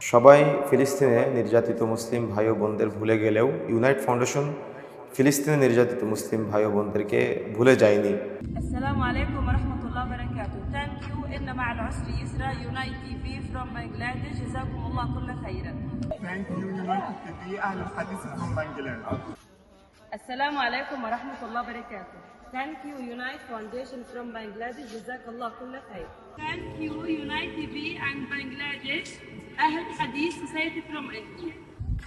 সবাই ফিলিস্তিনে নির্যাতিত মুসলিম ভাই ও বোনদের ভুলে গেলেও ইউনাইট ফাউন্ডেশন ফিলিস্তিনে নির্যাতিত মুসলিম ভাই ও বোনদেরকে ভুলে যায়নি। আসসালামু আলাইকুম রহমতুল্লাহ বারাকাতু থ্যাংক ইউ ইন্না মা আল উসরি ইসরা। Unite TV from Bangladesh. জাযাকুমুল্লাহ কুল্লা খাইরান। থ্যাংক ইউ ইউনাইট টিভি আহলে হাদিস ফ্রম বাংলাদেশ আসসালামু আলাইকুম রহমতুল্লাহ বারাকাতু Thank you Unite Foundation from Bangladesh جزاك الله كل خير. Thank you Unite TV and Bangladesh أهل حديث Society from India.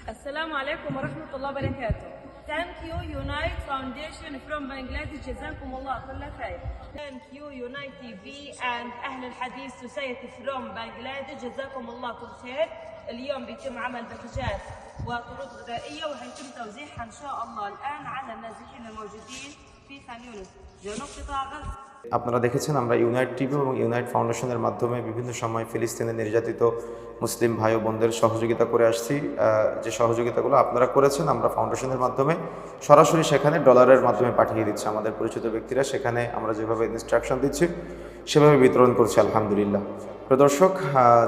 السلام عليكم ورحمة الله وبركاته. Thank you Unite Foundation from Bangladesh جزاكم الله كل خير. Thank you Unite TV and أهل الحديث Society from Bangladesh جزاكم الله كل خير. اليوم بيتم عمل باكجات وطرق غذائية وهيتم توزيعها إن شاء الله الآن على النازحين الموجودين আপনারা দেখেছেন আমরা unite TV এবং unite ফাউন্ডেশনের মাধ্যমে বিভিন্ন সময় ফিলিস্তিনে নির্যাতিত মুসলিম ভাই ও বোনদের সহযোগিতা করে আসছি। যে সহযোগিতাগুলো আপনারা করেছেন আমরা ফাউন্ডেশনের মাধ্যমে সরাসরি সেখানে ডলারের মাধ্যমে পাঠিয়ে দিচ্ছি আমাদের পরিচিত ব্যক্তিরা। সেখানে আমরা যেভাবে ইনস্ট্রাকশন দিচ্ছি, সেভাবে বিতরণ করছি, আলহামদুলিল্লাহ। প্রদর্শক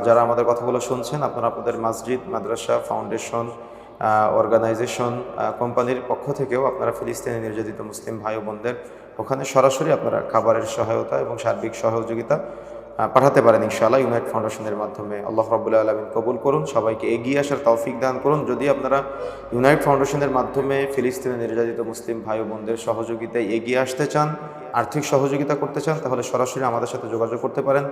যারা আমাদের কথাগুলো শুনছেন, আপনারা আপনাদের মসজিদ, মাদ্রাসা ফাউন্ডেশন অর্গানাইজেশন কোম্পানির পক্ষ থেকেও আপনারা ফিলিস্তিনি নির্যাতিত মুসলিম ভাই বোনদের ওখানে সরাসরি আপনারা খাবারের সহায়তা এবং সার্বিক সহযোগিতা পাঠাতে পারেন ইনশাআল্লাহ ইউনাইট ফাউন্ডেশনের মাধ্যমে। আল্লাহ রাবুল্লাহ আলমিন কবুল করুন, সবাইকে এগিয়ে আসার তৌফিক দান করুন। যদি আপনারা ইউনাইট ফাউন্ডেশনের মাধ্যমে ফিলিস্তিনে নির্যাতিত মুসলিম ভাই বোনদের সহযোগিতায় এগিয়ে আসতে চান, আর্থিক সহযোগিতা করতে চান, তাহলে সরাসরি আমাদের সাথে যোগাযোগ করতে পারেন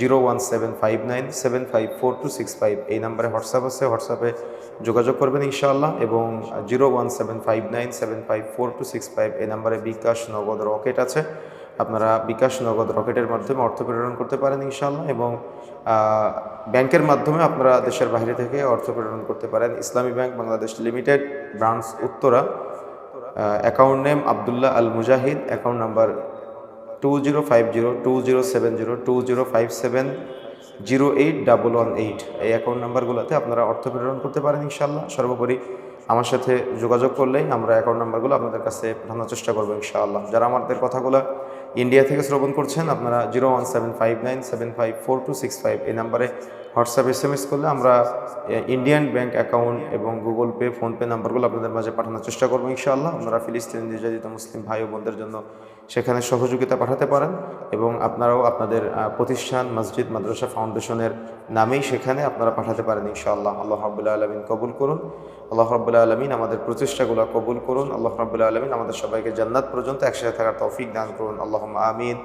zero one seven five nine, seven five four two six five. এই নাম্বারে হোয়াটসঅ্যাপ আছে, হোয়াটসঅ্যাপে যোগাযোগ করবেন ইনশাআল্লাহ এবং zero one seven five nine, seven five four two six five, এই নাম্বারে বিকাশ নগদ রকেট আছে। আপনারা বিকাশ নগদ রকেটের মাধ্যমে অর্থ প্রেরণ করতে পারেন ইনশাআল্লাহ এবং ব্যাংকের মাধ্যমে আপনারা দেশের বাইরে থেকে অর্থ প্রেরণ করতে পারেন। Islami bank Bangladesh limited, branch Uttara account name Abdullah Al Mujahid, account number two zero five zero two zero seven zero, two zero five seven zero eight double one eight. এই অ্যাকাউন্ট নাম্বারগুলোতে আপনারা অর্থ প্রেরণ করতে পারেন ইনশাল্লাহ সর্বোপরি আমার সাথে যোগাযোগ করলেই আমরা অ্যাকাউন্ট নাম্বারগুলো আপনাদের কাছে পাঠানোর চেষ্টা করব ইনশাআল্লাহ। যারা আমাদের কথাগুলো ইন্ডিয়া থেকে শ্রবণ করছেন, আপনারা zero one seven five nine seven five four two six five এই নাম্বারে হোয়াটসঅ্যাপ, এস এম এস করলে আমরা ইন্ডিয়ান ব্যাংক অ্যাকাউন্ট এবং গুগল পে ফোনপে নাম্বারগুলো আপনাদের মাঝে পাঠানোর চেষ্টা করব ইনশাআল্লাহ। আপনারা ফিলিস্তিন নির্যাতিত মুসলিম ভাই ও বোনদের জন্য সেখানে সহযোগিতা পাঠাতে পারেন এবং আপনারাও আপনাদের প্রতিষ্ঠান মসজিদ, মাদ্রাসা, ফাউন্ডেশনের নামেই সেখানে আপনারা পাঠাতে পারেন ইনশাআল্লাহ। আল্লাহ রাবুল্লাহ আলমিন কবুল করুন। আল্লাহ রাবুল্লাহ আলমিন আমাদের প্রচেষ্টাগুলো কবুল করুন। আল্লাহ রাবুল্লাহ আলমিন আমাদের সবাইকে জান্নাত পর্যন্ত একসাথে থাকার তৌফিক দান করুন। আল্লাহ আমিন।